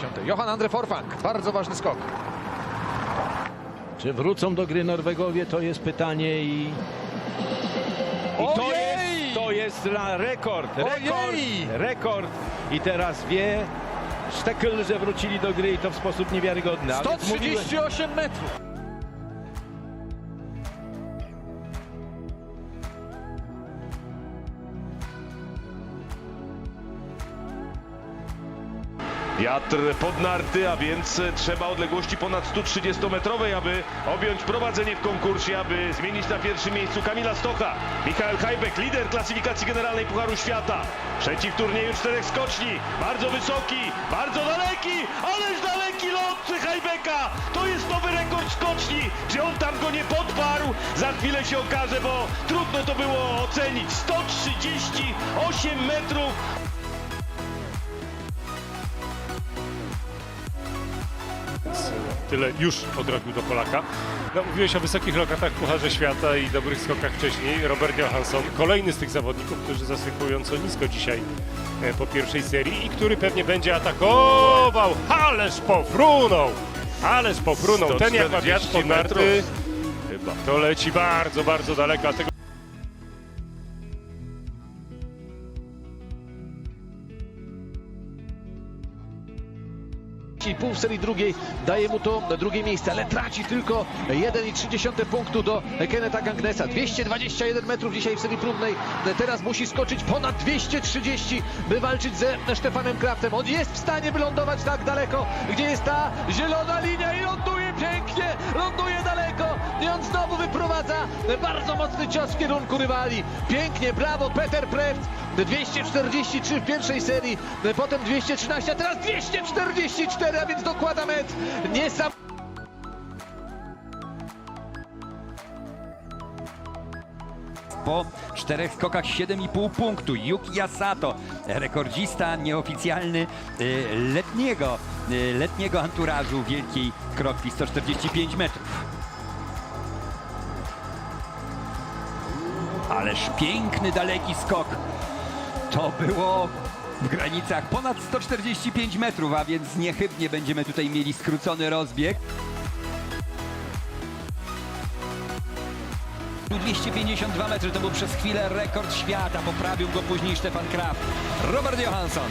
160. Johan Andre Forfang, bardzo ważny skok. Czy wrócą do gry Norwegowie? To jest pytanie i... I to Ojej! jest, to jest la- rekord, rekord, Ojej! rekord. I teraz wie Sztekl, że wrócili do gry i to w sposób niewiarygodny. A więc mówiłem- 138 metrów. Wiatr pod narty, a więc trzeba odległości ponad 130-metrowej, aby objąć prowadzenie w konkursie, aby zmienić na pierwszym miejscu Kamila Stocha. Michael Hajbek, lider klasyfikacji generalnej Pucharu Świata. Trzeci w turnieju czterech skoczni. Bardzo wysoki, bardzo daleki, ależ daleki lot Hajbeka. To jest nowy rekord skoczni. Czy on tam go nie podparł? Za chwilę się okaże, bo trudno to było ocenić. 138 metrów. Tyle już odrobił do Polaka. No, mówiłeś o wysokich lokatach w Pucharze Świata i dobrych skokach wcześniej. Robert Johansson, kolejny z tych zawodników, którzy zaskakująco nisko dzisiaj e, po pierwszej serii i który pewnie będzie atakował. Ależ pofrunął! Ależ pofrunął. Ten jak ma wiatr pod 140 narty, to leci bardzo, bardzo daleko. a Tego I pół serii drugiej daje mu to drugie miejsce, ale traci tylko 1,3 punktu do Keneta Gangnesa. 221 metrów dzisiaj w serii próbnej. Teraz musi skoczyć ponad 230, by walczyć ze Stefanem Kraftem. On jest w stanie wylądować tak daleko, gdzie jest ta zielona linia i ląduje pięknie, ląduje daleko i on znowu wyprowadza bardzo mocny cios w kierunku rywali. Pięknie, brawo, Peter Prewc. 243 w pierwszej serii, potem 213, a teraz 244, a więc dokłada metr. Niesam... Po czterech skokach 7,5 punktu. Yuki Asato, rekordzista nieoficjalny y, letniego, y, letniego anturażu Wielkiej Krokwi 145 metrów. Ależ piękny, daleki skok. To było w granicach ponad 145 metrów, a więc niechybnie będziemy tutaj mieli skrócony rozbieg. 252 metry to był przez chwilę rekord świata. Poprawił go później Stefan Kraft. Robert Johansson.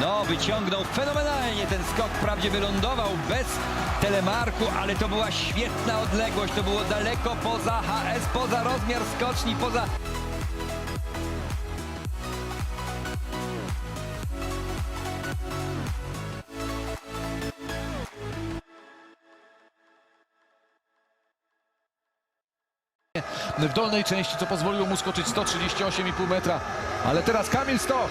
No, wyciągnął fenomenalnie ten skok. Wprawdzie wylądował bez telemarku, ale to była świetna odległość. To było daleko poza HS, poza rozmiar skoczni, poza w dolnej części, co pozwoliło mu skoczyć 138,5 metra. Ale teraz Kamil Stoch.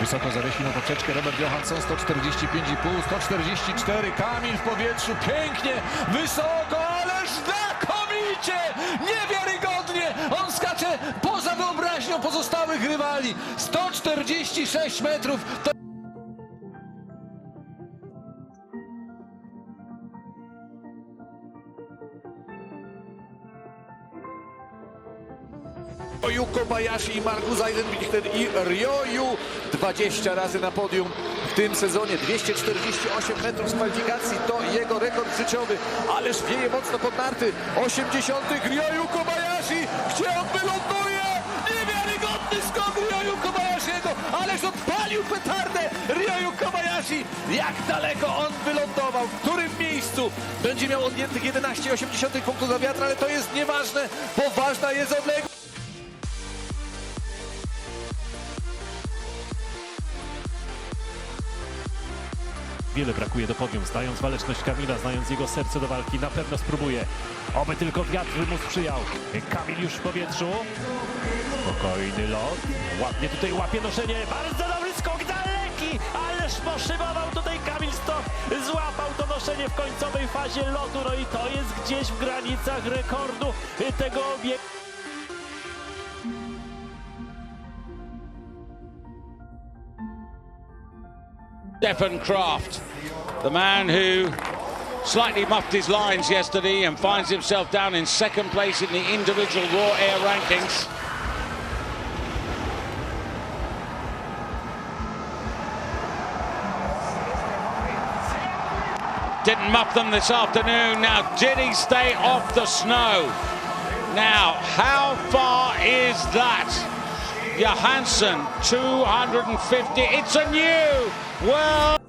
Wysoko zawiesił na poprzeczkę Robert Johansson, 145,5, 144, Kamil w powietrzu, pięknie, wysoko, ależ znakomicie, niewiarygodnie, on skacze poza wyobraźnią pozostałych rywali, 146 metrów, to Ryoyu Kobayashi i Markus Eisenbichler i Ryoyu 20 razy na podium w tym sezonie. 248 metrów z kwalifikacji to jego rekord życiowy. Ależ wieje mocno pod narty. 80. Ryoyu Kobayashi. Gdzie on wyląduje? Niewiarygodny skok Ryoyu Kobayashiego. Ależ odpalił petardę Ryoyu Kobayashi. Jak daleko on wylądował? W którym miejscu? Będzie miał odjętych 11,8 punktów za wiatr, ale to jest nieważne, bo ważna jest odległość. Wiele brakuje do podium, znając waleczność Kamila, znając jego serce do walki, na pewno spróbuje. Oby tylko wiatr mu sprzyjał. Kamil już w powietrzu. Spokojny lot. Ładnie tutaj łapie noszenie. Bardzo dobry skok, daleki! Ależ poszybował tutaj Kamil Stok. Złapał to noszenie w końcowej fazie lotu. No i to jest gdzieś w granicach rekordu tego obiektu. Stefan Kraft, the man who slightly muffed his lines yesterday and finds himself down in second place in the individual raw air rankings. Didn't muff them this afternoon. Now, did he stay off the snow? Now, how far is that? Johansson, 250. It's a new world.